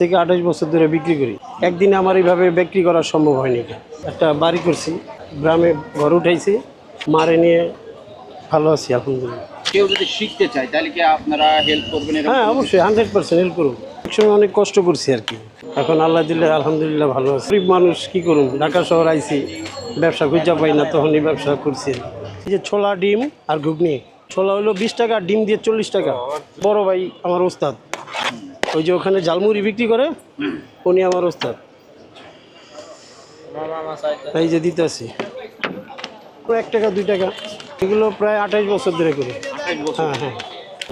থেকে আঠাশ বছর ধরে বিক্রি করি। একদিনে আমার এইভাবে বিক্রি করা সম্ভব হয়নি। একটা বাড়ি করছি গ্রামে ঘর উঠাইছি মারে নিয়ে ভালো আছি আলহামদুলিল্লাহ। কেউ যদি শিখতে চায় তাহলে কি আপনারা হেল্প করবেন হ্যাঁ অবশ্যই হান্ড্রেড পার্সেন্ট হেল্প করুন একসময় অনেক কষ্ট করছি আর কি। এখন আল্লাহ দিলে আলহামদুলিল্লাহ ভালো আছে। গরিব মানুষ কি করুন ঢাকা শহর আইছি ব্যবসা খুঁজা পাই না তখনই ব্যবসা করছি। এই যে ছোলা ডিম আর ঘুগনি। ছোলা হলো বিশ টাকা ডিম দিয়ে চল্লিশ টাকা। বড় ভাই আমার ওস্তাদ। ওই যে ওখানে জালমুড়ি বিক্রি করে উনি আমার ওস্তাদ। এই যে দিতে আসি এক টাকা দুই টাকা। এগুলো প্রায় আঠাইশ বছর ধরে করি। হ্যাঁ হ্যাঁ।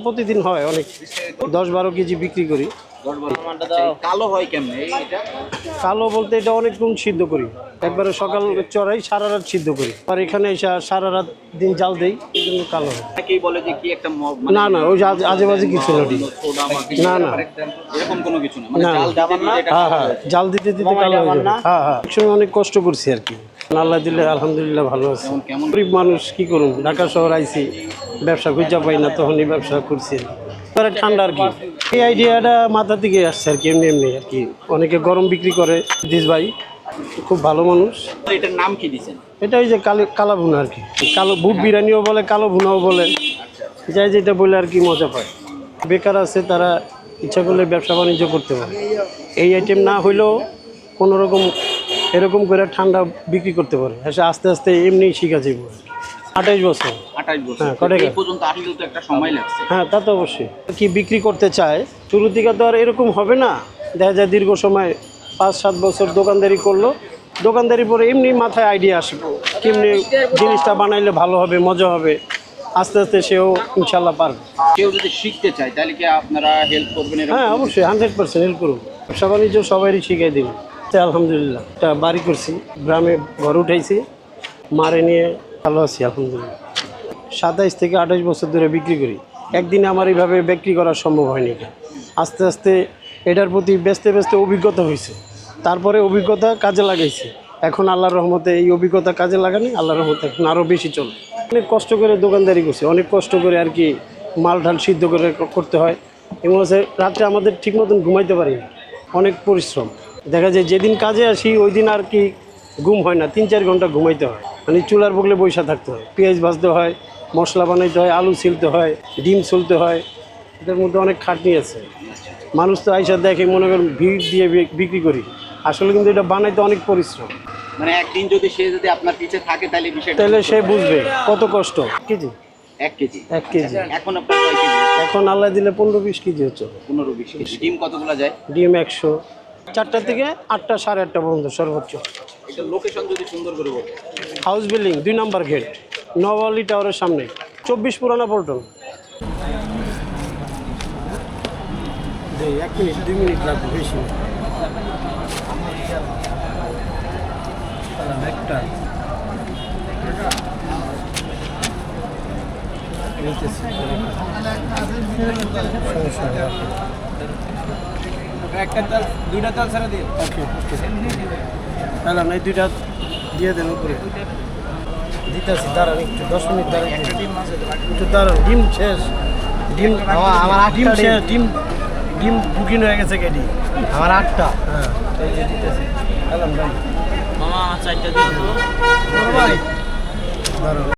প্রতিদিন হয় অনেক। দশ বারো কেজি বিক্রি করি। আচ্ছা, কালো হয় কেমনে? এটা? কালো বলতে এটা অনেকক্ষণ সিদ্ধ করি। একবারে সকাল চড়াই সারা রাত সিদ্ধ করি। আর এখানে এসে সারা রাত দিন জাল দেই এই জন্য কালো হয়। অনেকেই বলে যে কি একটা ম- না না ওই যে আজে- আজে বাজে কিছু না ওটি। সোডা বা না, না। এরকম কোনো কিছু না। মানে না, জাল দিতে দিতে এটা হ্যাঁ হ্যাঁ। জাল দিতে দিতে কালো হয়ে যাবে। হ্যাঁ হ্যাঁ। একসময় অনেক কষ্ট করছি আর কি। আল্লাহ দিলে আলহামদুলিল্লাহ ভালো আছে। কেমন? গরিব মানুষ কি করুন ঢাকা শহর আইছি ব্যবসা খুঁজা পাই না তখনই ব্যবসা করছি। ঠান্ডা আর কি। এই আইডিয়াটা মাথা থেকে আসছে আর কি এমনি এমনি আর কি। অনেকে গরম বিক্রি করে দিস ভাই খুব ভালো মানুষ। এটার নাম কি দিছেন? এটা ওই যে কালো কালা ভুনা আর কি। কালো বুট বিরিয়ানিও বলে কালো ভুনাও বলে। যাই যেটা বলে আর কি মজা পায়। বেকার আছে তারা ইচ্ছা করলে ব্যবসা বাণিজ্য করতে পারে। এই আইটেম না হইলেও কোনো রকম এরকম করে ঠান্ডা বিক্রি করতে পারে। আস্তে আস্তে এমনি শিখা যাইব। আঠাইশ বছর। হ্যাঁ, এই পর্যন্ত আসলে তো একটা সময় লাগছে। হ্যাঁ তা তো অবশ্যই। কি বিক্রি করতে চায়? শুরুর দিকে তো আর এরকম হবে না। দেখা যায় দীর্ঘ সময় পাঁচ সাত বছর দোকানদারি করল। দোকানদারি পরে এমনি মাথায় আইডিয়া আসব। কেমনি জিনিসটা বানাইলে ভালো হবে মজা হবে। আস্তে আস্তে সেও ইনশাল্লাহ পারবে। কেউ যদি শিখতে চায় তাহলে কি আপনারা হেল্প করবেন হ্যাঁ অবশ্যই হান্ড্রেড পার্সেন্ট হেল্প করুন ব্যবসা বাণিজ্য সবারই শিখাই দিন আলহামদুলিল্লাহ একটা বাড়ি করছি। গ্রামে ঘর উঠাইছি। মারে নিয়ে ভালো আছি, আলহামদুলিল্লাহ। সাতাইশ থেকে আঠাশ বছর ধরে বিক্রি করি। একদিনে আমার এইভাবে বিক্রি করা সম্ভব হয়নি। আস্তে আস্তে এটার প্রতি ব্যস্তে ব্যস্তে অভিজ্ঞতা হয়েছে। তারপরে অভিজ্ঞতা কাজে লাগাইছি। এখন আল্লাহর রহমতে এই অভিজ্ঞতা কাজে লাগানি, আল্লাহর রহমতে এখন আরও বেশি চলে। অনেক কষ্ট করে দোকানদারি করছি, অনেক কষ্ট করে আর কি মাল ঢাল সিদ্ধ করে করতে হয়। এবং হচ্ছে রাত্রে আমাদের ঠিক মতন ঘুমাইতে পারি না। অনেক পরিশ্রম। দেখা যায় যেদিন কাজে আসি, ওই দিন আর কি ঘুম হয় না, তিন চার ঘণ্টা ঘুমাইতে হয়। মানে চুলার বগলে বৈশা থাকতে হয়। পেঁয়াজ ভাজতে হয় মশলা বানাইতে হয় আলু ছিলতে হয় ডিম ছুলতে হয়। এটার মধ্যে অনেক খাটনি আছে। মানুষ তো আইসা দেখে মনে করেন ভিড় দিয়ে বিক্রি করি। আসলে কিন্তু এটা বানাইতে অনেক পরিশ্রম। মানে একদিন যদি সে যদি আপনার পিছে থাকে তাহলে তাহলে সে বুঝবে কত কষ্ট। কেজি? এক কেজি। এক কেজি। এখন আপনার কয় কেজি? এখন আল্লাহ দিলে পনেরো বিশ কেজি হচ্ছে। পনেরো বিশ কেজি। ডিম কতগুলো যায়? ডিম একশো। চারটা থেকে আটটা সাড়ে আটটা পর্যন্ত সর্বোচ্চ। এটা লোকেশন যদি সুন্দর করে বলতে হাউস বিল্ডিং দুই নাম্বার গেট নওয়ালি টাওয়ারের সামনে চব্বিশ পুরানা পল্টন। এক মিনিট দুই মিনিট লাগবে বেশি। একটা। তাল দুইটা তাল ছাড়া দিয়ে। ওকে ওকে তাহলে না এই দুইটা দিয়ে দেন উপরে। দিতেছি দাঁড়ান একটু দশ মিনিট দাঁড়ান একটু। দাঁড়ান ডিম শেষ। ডিম আমার আটটা ডিম। শেষ ডিম ডিম বুকিং হয়ে গেছে কেডি আমার আটটা। হ্যাঁ এই যে দিতেছি। ভাই মামা চারটা দিয়ে দাঁড়ান।